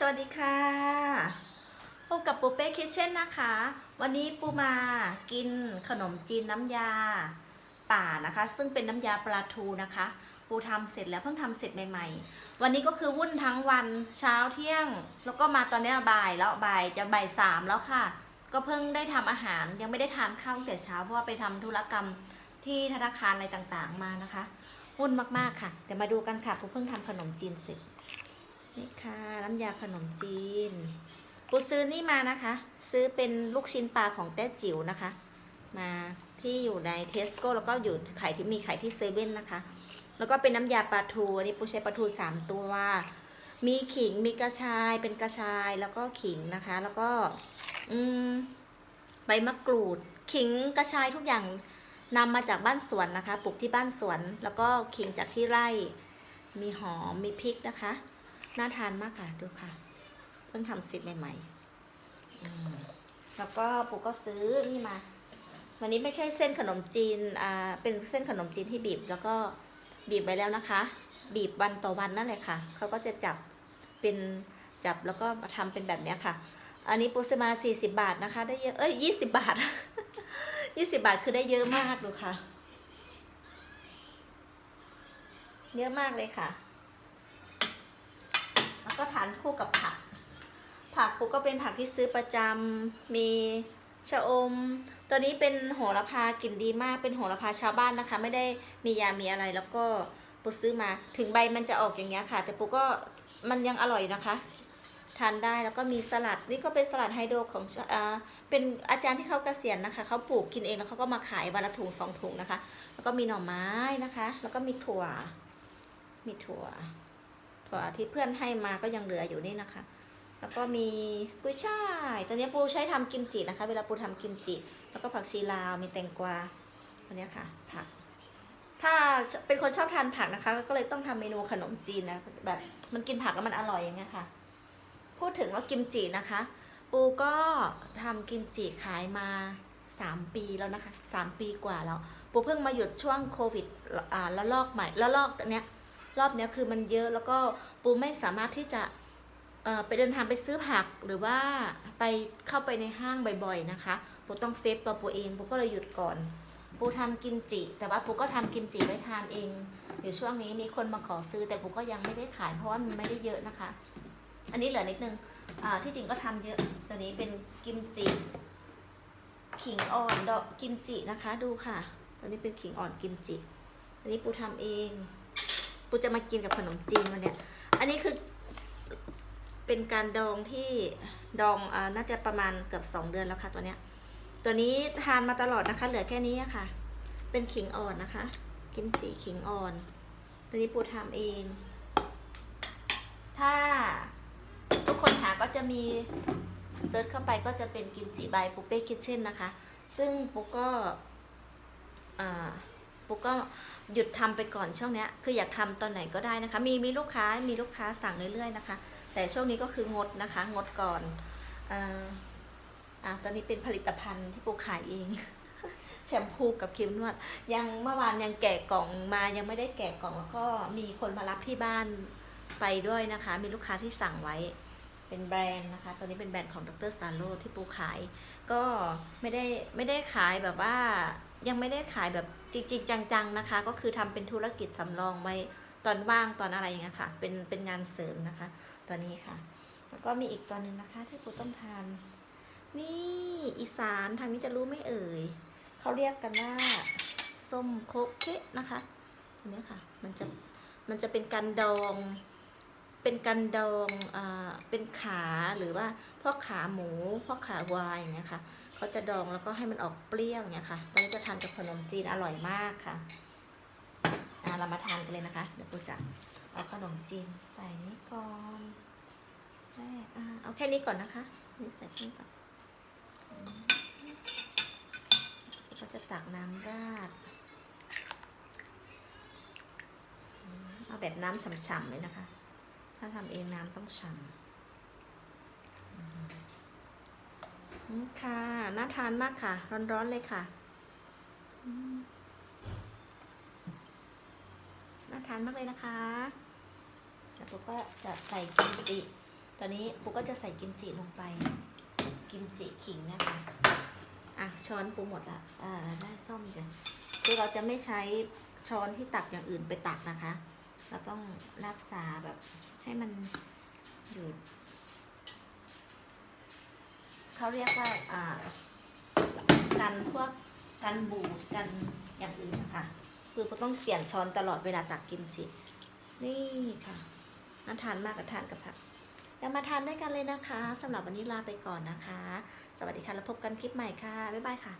สวัสดีค่ะ พบกับปูเป้คิทเช่นนะคะ วันนี้ปูมากินขนมจีนน้ำยาป่านะคะ ซึ่งเป็นน้ำยาปลาทูนะคะ ปูทำเสร็จแล้วเพิ่งทำเสร็จใหม่ ๆ วันนี้ก็คือวุ่นทั้งวันเช้าเที่ยง แล้วก็มาตอนนี้บ่ายแล้วบ่ายจะบ่ายสามแล้วค่ะ ก็เพิ่งได้ทำอาหารยังไม่ได้ทานข้าวตั้งแต่เช้าเพราะว่าไปทำธุรกรรมที่ธนาคารอะไรต่างๆมานะคะวุ่นมากๆค่ะ เดี๋ยวมาดูกันค่ะปูเพิ่งทำขนมจีนเสร็จ นี่ค่ะน้ำยาขนมจีนปูซื้อนี่มานะคะ ซื้อเป็นลูกชิ้นปลาของแต้จิ๋วนะคะ มาที่อยู่ในเทสโก้แล้วก็อยู่ขายที่มีขายที่เซเว่นนะคะ แล้วก็เป็นน้ำยาปลาทูอันนี้ปูใช้ปลาทูสามตัว มีขิงมีกระชายเป็นกระชายแล้วก็ขิงนะคะ แล้วก็อืมใบมะกรูด ขิงกระชายทุกอย่างนำมาจากบ้านสวนนะคะปลูกที่บ้านสวน แล้วก็ขิงจากที่ไร่ มีหอมมีพริกนะคะ น่าทานมากค่ะ ดูค่ะ เพิ่งทำเสร็จใหม่ๆแล้วก็ปูก็ซื้อนี่มา วันนี้ไม่ใช่เส้นขนมจีน อ่า เป็นเส้นขนมจีนที่บีบ แล้วก็บีบไปแล้วนะคะ บีบวันต่อวันนั่นแหละค่ะ เขาก็จะจับเป็นจับแล้วก็มาทำเป็นแบบนี้ค่ะ อันนี้ปูซื้อมา 40 บาทนะคะ ได้เยอะ เอ้ย 20 บาท 20 บาทคือได้เยอะมากดูค่ะ เยอะมากเลยค่ะ ก็ทานคู่กับผัก ผักปูก็เป็นผักที่ซื้อประจำมีชะอม ตัวนี้เป็นโหระพากลิ่นดีมาก เป็นโหระพาชาวบ้านนะคะ ไม่ได้มียา มีอะไร แล้วก็ปูซื้อมา ถึงใบมันจะออกอย่างเงี้ยค่ะ แต่ปูก็มันยังอร่อยนะคะ ทานได้ แล้วก็มีสลัด นี่ก็เป็นสลัดไฮโดรของอ่าเป็นอาจารย์ที่เขาเกษียณนะคะ เขาปลูกกินเองแล้วเขาก็มาขายวันละถุงสองถุงนะคะ แล้วก็มีหน่อไม้นะคะ แล้วก็มีถั่ว มีถั่ว ถั่วที่เพื่อนให้มาก็ยังเหลืออยู่นี่นะคะ แล้วก็มีกุ้ยช่ายตัวนี้ปูใช้ทำกิมจินะคะ เวลาปูทำกิมจิ แล้วก็ผักชีลาว มีแตงกวาตัวนี้ค่ะ ผัก ถ้าเป็นคนชอบทานผักนะคะ ก็เลยต้องทำเมนูขนมจีนนะ แบบมันกินผักแล้วมันอร่อยอย่างเงี้ยค่ะ พูดถึงว่ากิมจินะคะ ปูก็ทำกิมจิขายมา3 ปีแล้วนะคะ 3 ปีกว่าแล้ว ปูเพิ่งมาหยุดช่วงโควิดอ่าล้วลอกใหม่ล้วลอกเนี้ย รอบเนี้ยคือมันเยอะแล้วก็ปูไม่สามารถที่จะไปเดินทางไปซื้อผักหรือว่าไปเข้าไปในห้างบ่อยๆนะคะปูต้องเซฟตัวปูเองปูก็เลยหยุดก่อนปูทำกิมจิ แต่ว่าปูก็ทำกิมจิไว้ทานเองเดี๋ยวช่วงนี้มีคนมาขอซื้อ แต่ปูก็ยังไม่ได้ขายเพราะว่ามันไม่ได้เยอะนะคะ อันนี้เหลือนิดนึงที่จริงก็ทำเยอะตัวนี้เป็นกิมจิขิงอ่อนดอกกิมจินะคะ ดูค่ะตัวนี้เป็นขิงอ่อนกิมจิอันนี้ปูทำเอง ปูจะมากินกับขนมจีนวันเนี้ยอันนี้คือเป็นการดองที่ดองอ่าน่าจะประมาณเกือบสองเดือนแล้วค่ะตัวเนี้ย ตัวนี้ทานมาตลอดนะคะ เหลือแค่นี้ค่ะ เป็นขิงอ่อนนะคะ กิมจิขิงอ่อน ตัวนี้ปูทำเอง ถ้าทุกคนหาก็จะมีเซิร์ชเข้าไปก็จะเป็นกิมจิบายปูเป้คิทเช่นนะคะ ซึ่งปูก็อ่า ปูก็หยุดทำไปก่อนช่วงเนี้ยคืออยากทำตอนไหนก็ได้นะคะ มีมีลูกค้ามีลูกค้าสั่งเรื่อยๆนะคะ แต่ช่วงนี้ก็คืองดนะคะ งดก่อนอ่ออะตอนนี้เป็นผลิตภัณฑ์ที่ปูขายเองแชมพูกับครีมนวด ยังเมื่อวานยังแกะกล่องมายังไม่ได้แกะกล่องแล้วก็มีคนมารับที่บ้านไปด้วยนะคะ มีลูกค้าที่สั่งไว้เป็นแบรนด์นะคะ ตัวนี้เป็นแบรนด์ของดรซาโลที่ปูขาย ก็ไม่ได้ไม่ได้ขายแบบว่า ยังไม่ได้ขายแบบจริงๆจังๆนะคะ ก็คือทำเป็นธุรกิจสำรองไว้ตอนว่างตอนอะไรอย่างเงี้ยค่ะ เป็นเป็นงานเสริมนะคะ ตัวนี้ค่ะ แล้วก็มีอีกตัวหนึ่งนะคะ ที่ปูต้องทาน นี่อีสานทางนี้จะรู้ไม่เอ่ยเขาเรียกกันว่าส้มโคเคะนะคะอันนี้ค่ะ มันจะมันจะเป็นการดอง เป็นการดองอ่าเป็นขาหรือว่าพวกขาหมูพวกขาวายอย่างเงี้ยค่ะ เขาจะดองแล้วก็ให้มันออกเปรี้ยวอย่างเงี้ยค่ะตอนนี้จะทานกับขนมจีนอร่อยมากค่ะอ่าเรามาทานกันเลยนะคะ เดี๋ยวปูจะเอาขนมจีนใส่นี่ก่อนแรกอ่าเอาแค่นี้ก่อนนะคะนี่ใส่แค่นี้ก่อนอืมก็จะตักน้ำราด เอาแบบน้ำฉ่ำๆเลยนะคะ ถ้าทำเองน้ำต้องฉ่ำ อืม ค่ะ น่าทานมากค่ะ ร้อนๆเลยค่ะ น่าทานมากเลยนะคะแล้วผมก็จะใส่กิมจิ ตอนนี้ปูก็จะใส่กิมจิลงไป กิมจิขิงนะคะ อะ ช้อนปูหมดละอ่าได้ซ่อมจ้ะคือเราจะไม่ใช้ช้อนที่ตักอย่างอื่นไปตักนะคะ เราต้องรักษาแบบให้มันอยู่ เขาเรียกว่าอ่ากันพวกกันบูดกันอย่างอื่นนะคะคือเราต้องเปลี่ยนช้อนตลอดเวลาตักกิมจิ นี่ค่ะน่าทานมากกับทานกับผักเรามาทานด้วยกันเลยนะคะสำหรับวันนี้ลาไปก่อนนะคะ สวัสดีค่ะ แล้วพบกันคลิปใหม่ค่ะ บ๊ายบายค่ะ